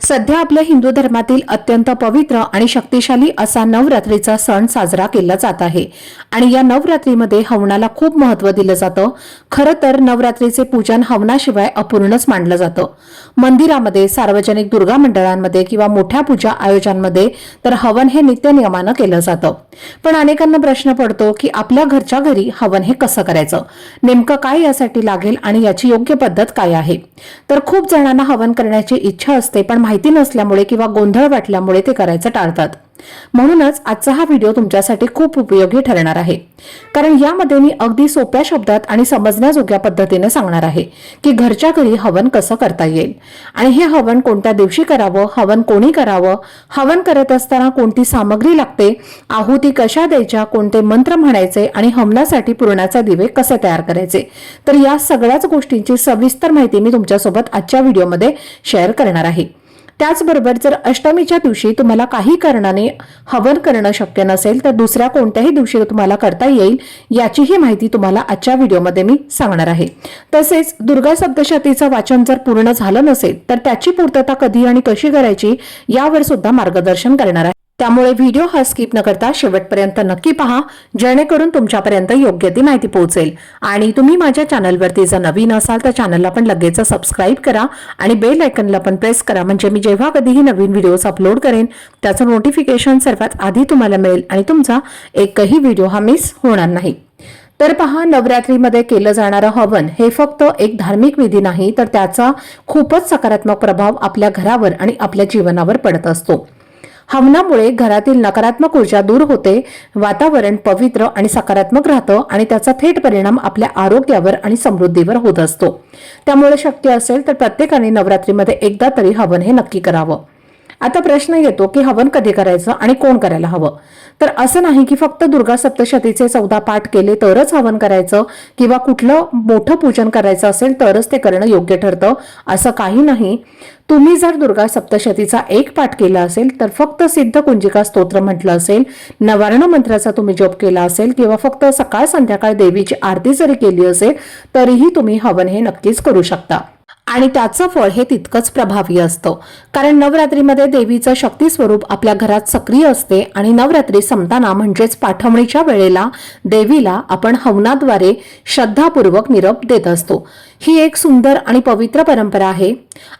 सध्या आपल्या हिंदू धर्मातील अत्यंत पवित्र आणि शक्तिशाली असा नवरात्रीचा सण साजरा केला जात आहे. आणि या नवरात्रीमध्ये हवनाला खूप महत्त्व दिलं जातं. खरं तर नवरात्रीचे पूजन हवनाशिवाय अपूर्णच मानलं जातं. मंदिरामध्ये सार्वजनिक दुर्गा मंडळांमध्ये किंवा मोठ्या पूजा आयोजनांमध्ये तर हवन हे नित्यनियमानं केलं जातं. पण अनेकांना प्रश्न पडतो की आपल्या घरच्या घरी हवन हे कसं करायचं? नेमकं काय यासाठी लागेल आणि याची योग्य पद्धत काय आहे? तर खूप जणांना हवन करण्याची इच्छा असते पण माहिती नसल्यामुळे किंवा गोंधळ वाटल्यामुळे ते करायचं टाळतात. म्हणूनच आजचा हा व्हिडिओ तुमच्यासाठी खूप उपयोगी ठरणार आहे. कारण यामध्ये मी अगदी सोप्या शब्दात आणि समजण्याजोग्या पद्धतीने सांगणार आहे की घरच्या घरी हवन कसं करता येईल. आणि हे हवन कोणत्या दिवशी करावं हवन कोणी करावं हवन करत असताना कोणती सामग्री लागते आहुती कशा द्यायच्या कोणते मंत्र म्हणायचे आणि हवनासाठी पुरणाचे दिवे कसे तयार करायचे. तर या सगळ्याच गोष्टींची सविस्तर माहिती मी तुमच्यासोबत आजच्या व्हिडिओमध्ये शेअर करणार आहे. त्याचबरोबर जर अष्टमीच्या दिवशी तुम्हाला काही कारणाने हवन करणं शक्य नसेल तर दुसऱ्या कोणत्याही दिवशी तुम्हाला करता येईल याचीही माहिती तुम्हाला आजच्या व्हिडिओमध्ये मी सांगणार आहे. तसेच दुर्गा सप्तशतीचं वाचन जर पूर्ण झालं नसेल तर त्याची पूर्तता कधी आणि कशी करायची यावर सुद्धा मार्गदर्शन करणार आहे. त्यामुळे व्हिडिओ हा स्किप न करता शेवटपर्यंत नक्की पहा जेणेकरून तुमच्यापर्यंत योग्य ती माहिती पोहोचेल. आणि तुम्ही माझ्या चॅनलवरती जर नवीन असाल तर चॅनलला पण लगेच सबस्क्राईब करा आणि बेल आयकनला पण प्रेस करा. म्हणजे मी जेव्हा कधीही नवीन व्हिडिओज अपलोड करेन त्याचं नोटिफिकेशन सर्वात आधी तुम्हाला मिळेल आणि तुमचा एकही व्हिडिओ हा मिस होणार नाही. तर पहा नवरात्रीमध्ये केलं जाणारं हवन हे फक्त एक धार्मिक विधी नाही तर त्याचा खूपच सकारात्मक प्रभाव आपल्या घरावर आणि आपल्या जीवनावर पडत असतो. हवनामुळे घरातील नकारात्मक ऊर्जा दूर होते वातावरण पवित्र आणि सकारात्मक राहतं आणि त्याचा थेट परिणाम आपल्या आरोग्यावर आणि समृद्धीवर होत असतो. त्यामुळे शक्य असेल तर प्रत्येकाने नवरात्रीमध्ये एकदा तरी हवन हे नक्की करावं. आता प्रश्न येतो की हवन कधी करायचं आणि कोण करायला हवं? तर असं नाही की फक्त दुर्गा सप्तशतीचे चौदा पाठ केले तरच हवन करायचं किंवा कुठलं मोठं पूजन करायचं असेल तरच ते करणं योग्य ठरतं असं काही नाही. तुम्ही जर दुर्गा सप्तशतीचा एक पाठ केला असेल तर फक्त सिद्ध कुंजिका स्तोत्र म्हटलं असेल नवारण मंत्राचा तुम्ही जप केला असेल किंवा फक्त सकाळ संध्याकाळ देवीची आरती जरी केली असेल तरीही तुम्ही हवन हे नक्कीच करू शकता. आणि त्याचं फळ हे तितकंच प्रभावी असतं. कारण नवरात्रीमध्ये देवीचं शक्ती स्वरूप आपल्या घरात सक्रिय असते आणि नवरात्री संपताना म्हणजेच पाठवणीच्या वेळेला देवीला आपण हवनाद्वारे श्रद्धापूर्वक निरोप देत असतो. ही एक सुंदर आणि पवित्र परंपरा आहे.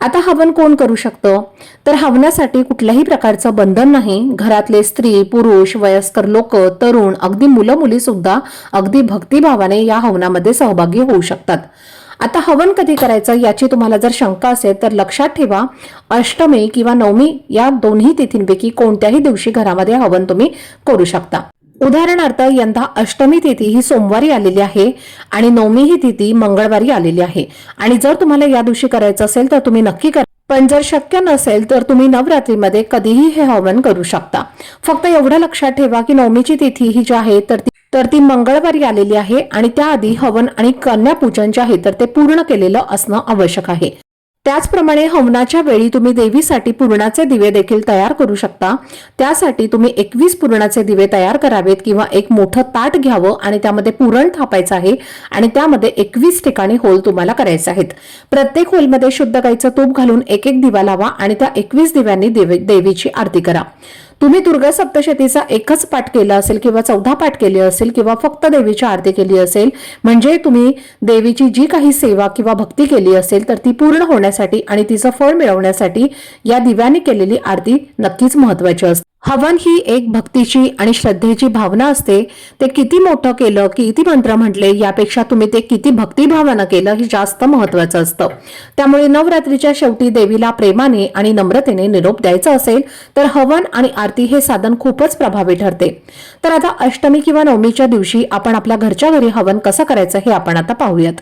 आता हवन कोण करू शकतं? तर हवनासाठी कुठल्याही प्रकारचं बंधन नाही. घरातले स्त्री पुरुष वयस्कर लोक तरुण अगदी मुलं मुली सुद्धा अगदी भक्तिभावाने या हवनामध्ये सहभागी होऊ शकतात. आता हवन कधी करायचं याची तुम्हाला जर शंका असेल तर लक्षात ठेवा. अष्टमी किंवा नवमी या दोन्ही तिथींपैकी कोणत्याही दिवशी घरामध्ये हवन तुम्ही करू शकता. उदाहरणार्थ यंदा अष्टमी तिथी ही सोमवारी आलेली आहे आणि नवमी ही तिथी मंगळवारी आलेली आहे. आणि जर तुम्हाला या दिवशी करायचं असेल तर तुम्ही नक्की करा. पण जर शक्य नसेल तर तुम्ही नवरात्रीमध्ये कधीही हे हवन करू शकता. फक्त एवढं लक्षात ठेवा की नवमीची तिथी ही जी आहे तर ती तर ती मंगळवारी आलेली आहे आणि त्याआधी हवन आणि कन्यापूजन जे आहे तर ते पूर्ण केलेलं असणं आवश्यक आहे. त्याचप्रमाणे हवनाच्या वेळी तुम्ही देवीसाठी पूर्णाचे दिवे देखील तयार करू शकता. त्यासाठी तुम्ही एकवीस पूर्णाचे दिवे तयार करावेत किंवा एक मोठं ताट घ्यावं आणि त्यामध्ये पुरण थापायचं आहे आणि त्यामध्ये एकवीस ठिकाणी होल तुम्हाला करायचे आहेत. प्रत्येक होलमध्ये शुद्ध गाईचं तूप घालून एक एक दिवा लावा आणि त्या एकवीस दिव्यांनी देवी देवीची आरती करा. तुम्ही दुर्गा सप्तशतीचा एकच पाठ केला असेल किंवा चौदा पाठ केले असेल किंवा फक्त देवीची आरती केली असेल म्हणजे तुम्ही देवीची जी काही सेवा किंवा भक्ती केली असेल तर ती पूर्ण होण्यासाठी आणि तिचं फळ मिळवण्यासाठी या दिव्याने केलेली आरती नक्कीच महत्वाची असते. हवन ही एक भक्तीची आणि श्रद्धेची भावना असते. ते किती मोठं केलं किती मंत्र म्हटले यापेक्षा तुम्ही ते किती भक्तिभावानं केलं हे जास्त महत्वाचं असतं. त्यामुळे नवरात्रीच्या शेवटी देवीला प्रेमाने आणि नम्रतेने निरोप द्यायचा असेल तर हवन आणि आरती हे साधन खूपच प्रभावी ठरते. तर आता अष्टमी किंवा नवमीच्या दिवशी आपण आपल्या घरच्या घरी हवन कसं करायचं हे आपण आता पाहूयात.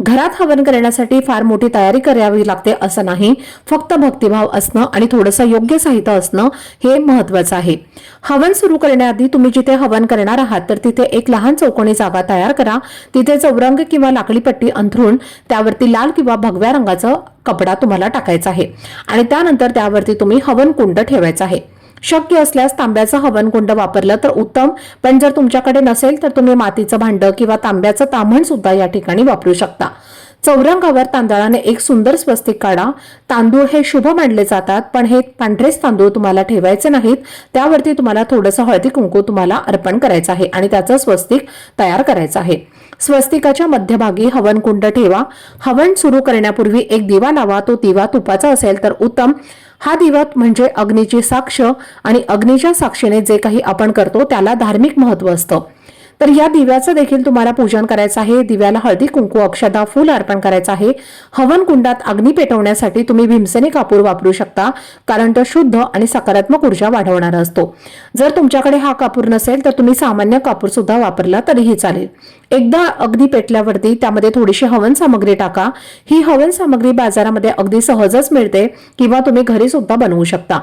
घरात हवन करण्यासाठी फार मोठी तयारी करावी लागते असं नाही. फक्त भक्तिभाव असणं आणि थोडंसं योग्य साहित्य असणं हे महत्वाचं आहे. हवन सुरू करण्याआधी तुम्ही जिथे हवन करणार आहात तर तिथे एक लहान चौकोनी जागा तयार करा. तिथे चौरंग किंवा लाकडी पट्टी अंथरून त्यावरती लाल किंवा भगव्या रंगाचा कपडा तुम्हाला टाकायचा आहे. आणि त्यानंतर त्यावरती तुम्ही हवन कुंड ठेवायचा आहे. शक्य असल्यास तांब्याचं हवनकुंड वापरलं तर उत्तम. पण जर तुमच्याकडे नसेल तर तुम्ही मातीचं भांडं किंवा तांब्याचं ताम्हण सुद्धा या ठिकाणी वापरू शकता. चौरंगावर तांदळाने एक सुंदर स्वस्तिक काढा. तांदूळ हे शुभ मानले जातात पण हे पांढरेच तांदूळ तुम्हाला ठेवायचे नाहीत. त्यावरती तुम्हाला थोडंसं हळदी कुंकू तुम्हाला अर्पण करायचं आहे आणि त्याचं स्वस्तिक तयार करायचं आहे. स्वस्तिकाच्या मध्यभागी हवनकुंड ठेवा. हवन सुरू करण्यापूर्वी एक दिवा लावा. तो दिवा तुपाचा असेल तर उत्तम. हा दिवस म्हणजे अग्नीची साक्ष आणि अग्नीच्या साक्षीने जे काही आपण करतो त्याला धार्मिक महत्त्व असतं. तर या दिव्याचं देखील तुम्हाला पूजन करायचं आहे. दिव्याला हळदी कुंकू अक्षदा फूल अर्पण करायचं आहे. हवन कुंडात अग्नी पेटवण्यासाठी तुम्ही भीमसेनी कापूर वापरू शकता कारण तो शुद्ध आणि सकारात्मक ऊर्जा वाढवणारा असतो. जर तुमच्याकडे हा कापूर नसेल तर तुम्ही सामान्य कापूर सुद्धा वापरला तरीही चालेल. एकदा अग्नी पेटल्यावरती त्यामध्ये थोडीशी हवन सामग्री टाका. ही हवन सामग्री बाजारामध्ये अगदी सहजच मिळते किंवा तुम्ही घरी सुद्धा बनवू शकता.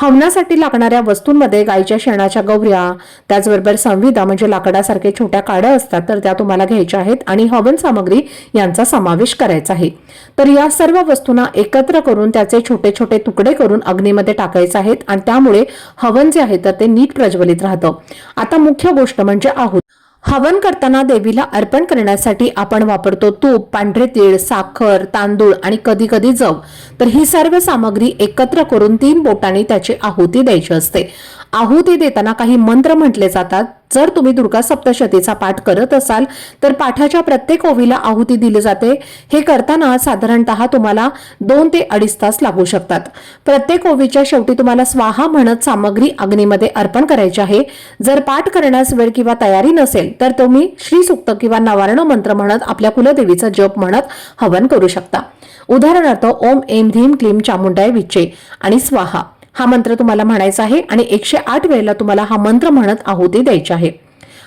हवनासाठी लागणाऱ्या वस्तूंमध्ये गायीच्या शेणाच्या गवऱ्या त्याचबरोबर संविधा म्हणजे लाकडासारखे छोट्या काड्या असतात तर त्या तुम्हाला घ्यायच्या आहेत आणि हवन सामग्री यांचा समावेश करायचा आहे. तर या सर्व वस्तूंना एकत्र करून त्याचे छोटे छोटे तुकडे करून अग्नीमध्ये टाकायचे आहेत आणि त्यामुळे हवन जे आहे तर ते नीट प्रज्वलित राहतं. आता मुख्य गोष्ट म्हणजे आहुत. हवन करताना देवीला अर्पण करण्यासाठी आपण वापरतो तूप पांढरे तीळ साखर तांदूळ आणि कधी कधी जव. तर ही सर्व सामग्री एकत्र करून तीन बोटांनी त्याची आहुती द्यायची असते. आहुती देताना काही मंत्र म्हटले जातात. जर तुम्ही दुर्गा सप्तशतीचा पाठ करत असाल तर पाठाच्या प्रत्येक ओवीला आहुती दिली जाते. हे करताना साधारणतः तुम्हाला दोन ते अडीच तास लागू शकतात. प्रत्येक ओवीच्या शेवटी तुम्हाला स्वाहा म्हणत सामग्री अग्नीमध्ये अर्पण करायची आहे. जर पाठ करण्यास वेळ किंवा तयारी नसेल तर तुम्ही श्रीसुक्त किंवा नवारण मंत्र म्हणत आपल्या कुलदेवीचा जप म्हणत हवन करू शकता. उदाहरणार्थ ओम एम धीम क्लीम चामुंडाय विच्चे आणि स्वाहा. हा मंत्र तुम्हाला म्हणायचा आहे आणि एकशे आठ वेळेला तुम्हाला हा मंत्र म्हणत आहुती द्यायची आहे.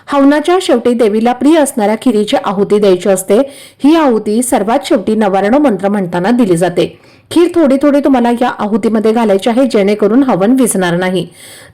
हवनाच्या शेवटी देवीला प्रिय असणाऱ्या खिरीची आहुती द्यायची असते. ही आहुती सर्वात शेवटी नवारण मंत्र म्हणताना दिली जाते. खीर थोडी थोडी तुम्हाला या आहुतीमध्ये घालायची आहे जेणेकरून हवन विझणार नाही.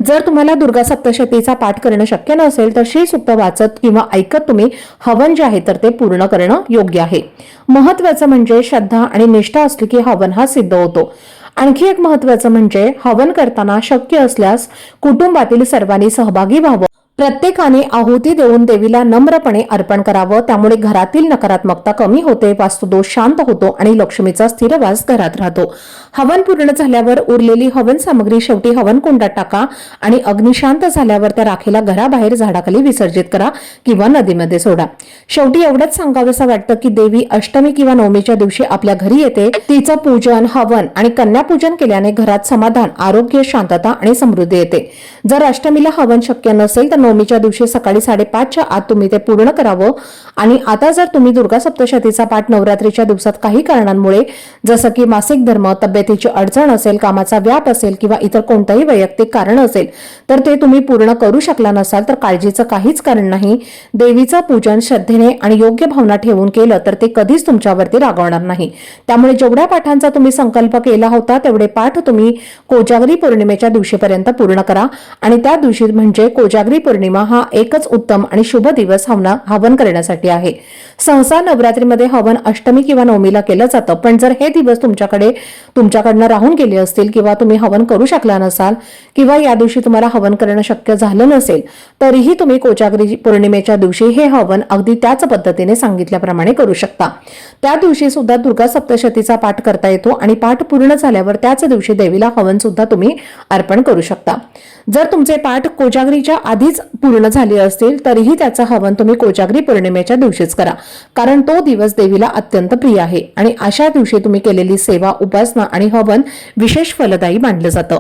जर तुम्हाला दुर्गा सप्तशतीचा पाठ करणं शक्य नसेल तर श्री सुप्त वाचत किंवा ऐकत तुम्ही हवन जे आहे तर ते पूर्ण करणं योग्य आहे. महत्वाचं म्हणजे श्रद्धा आणि निष्ठा असली की हवन हा सिद्ध होतो. आणखी एक महत्वाचं म्हणजे हवन करताना शक्य असल्यास कुटुंबातील सर्वांनी सहभागी व्हावं. प्रत्येकाने आहुती देऊन देवीला नम्रपणे अर्पण करावं. त्यामुळे घरातील नकारात्मकता कमी होते वास्तुदोष शांत होतो आणि लक्ष्मीचा स्थिरवास घरात राहतो. हवन पूर्ण झाल्यावर उरलेली हवन सामग्री शेवटी हवन कुंडात टाका आणि अग्निशांत झाल्यावर त्या राखेला घराबाहेर झाडाखाली विसर्जित करा किंवा नदीमध्ये सोडा. शेवटी एवढंच सांगावंसं वाटतं की देवी अष्टमी किंवा नवमीच्या दिवशी आपल्या घरी येते. तिचं पूजन हवन आणि कन्यापूजन केल्याने घरात समाधान आरोग्य शांतता आणि समृद्धी येते. जर अष्टमीला हवन शक्य नसेल तर नवमीच्या दिवशी सकाळी साडेपाचच्या आत तुम्ही ते पूर्ण करावं. आणि आता जर तुम्ही दुर्गा सप्तशतीचा पाठ नवरात्रीच्या दिवसात काही कारणांमुळे जसं की मासिक धर्म तब्येतीची अडचण असेल कामाचा व्याप असेल किंवा इतर कोणतंही वैयक्तिक कारण असेल तर ते तुम्ही पूर्ण करू शकला नसाल तर काळजीचं काहीच कारण नाही. देवीचं पूजन श्रद्धेने आणि योग्य भावना ठेवून केलं तर ते कधीच तुमच्यावरती रागवणार नाही. त्यामुळे जेवढ्या पाठांचा तुम्ही संकल्प केला होता तेवढे पाठ तुम्ही कोजागरी पौर्णिमेच्या दिवशीपर्यंत पूर्ण करा. आणि त्या दिवशी म्हणजे कोजागरी पौर्णिमा हा एकच उत्तम आणि शुभ दिवस हवना हवन करण्यासाठी आहे. सहसा नवरात्रीमध्ये हवन अष्टमी किंवा नवमीला केलं जातं. पण जर हे दिवस तुमच्याकडे तुमच्याकडनं राहून गेले असतील किंवा तुम्ही हवन करू शकला नसाल किंवा या दिवशी तुम्हाला हवन करणं शक्य झालं नसेल तरीही तुम्ही कोजागरी पौर्णिमेच्या दिवशी हे हवन अगदी त्याच पद्धतीने सांगितल्याप्रमाणे करू शकता. त्या दिवशी सुद्धा दुर्गा सप्तशतीचा पाठ करता येतो आणि पाठ पूर्ण झाल्यावर त्याच दिवशी देवीला हवन सुद्धा तुम्ही अर्पण करू शकता. जर तुमचे पाठ कोजागरीच्या आधीच पूर्ण झाले असतील तरीही त्याचा हवन तुम्ही कोजागरी पौर्णिमेच्या दिवशीच करा. कारण तो दिवस देवीला अत्यंत प्रिय आहे आणि अशा दिवशी तुम्ही केलेली सेवा उपासना आणि हवन विशेष फलदायी मानलं जातं.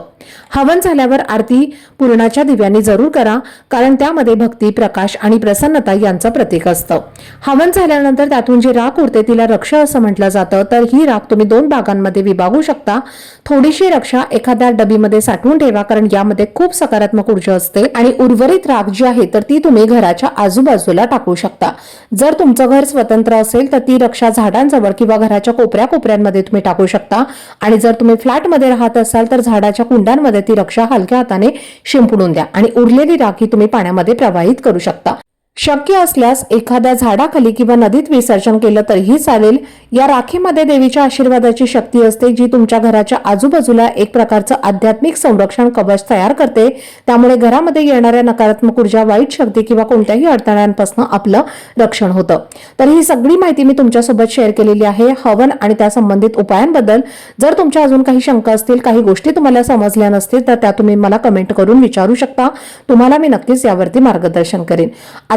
हवन झाल्यावर आरती पूर्णाच्या दिव्यांनी जरूर करा कारण त्यामध्ये भक्ती प्रकाश आणि प्रसन्नता यांचं प्रतीक असतं. हवन झाल्यानंतर त्यातून जी राख उरते तिला रक्ष असं म्हटलं जातं तर ही राख तुम्ही दोन भागांमध्ये विभागू शकता. थोडीशी रक्षा एखाद्या डबीमध्ये साठवून ठेवा कारण यामध्ये खूप सकारात्मक ऊर्जा असते आणि उर्वरित राख जी आहे तर ती तुम्ही घराच्या आजूबाजूला टाकू शकता. जर तुमचं घर स्वतंत्र असेल तर ती रक्षा झाडांजवळ किंवा घराच्या कोपऱ्या कोपऱ्यांमध्ये तुम्ही टाकू शकता. आणि जर तुम्ही फ्लॅटमध्ये राहत असाल तर झाडाच्या कुंडांमध्ये ती रक्षा हलक्या हाताने शिंपडून द्या. आणि उरलेली राखी तुम्ही पाण्यामध्ये प्रवाहित करू शकता. शक्य असल्यास एखाद्या झाडाखाली किंवा नदीत विसर्जन केलं तरीही चालेल. या राखीमध्ये देवीच्या आशीर्वादाची शक्ती असते जी तुमच्या घराच्या आजूबाजूला एक प्रकारचं आध्यात्मिक संरक्षण कवच तयार करते. त्यामुळे घरामध्ये येणाऱ्या नकारात्मक ऊर्जा वाईट शक्ती किंवा कोणत्याही अडथळ्यांपासून आपलं रक्षण होतं. तर ही सगळी माहिती मी तुमच्यासोबत शेअर केलेली आहे हवन आणि त्या संबंधित उपायांबद्दल. जर तुमच्या अजून काही शंका असतील काही गोष्टी तुम्हाला समजल्या नसतील तर त्या तुम्ही मला कमेंट करून विचारू शकता. तुम्हाला मी नक्कीच यावरती मार्गदर्शन करेन.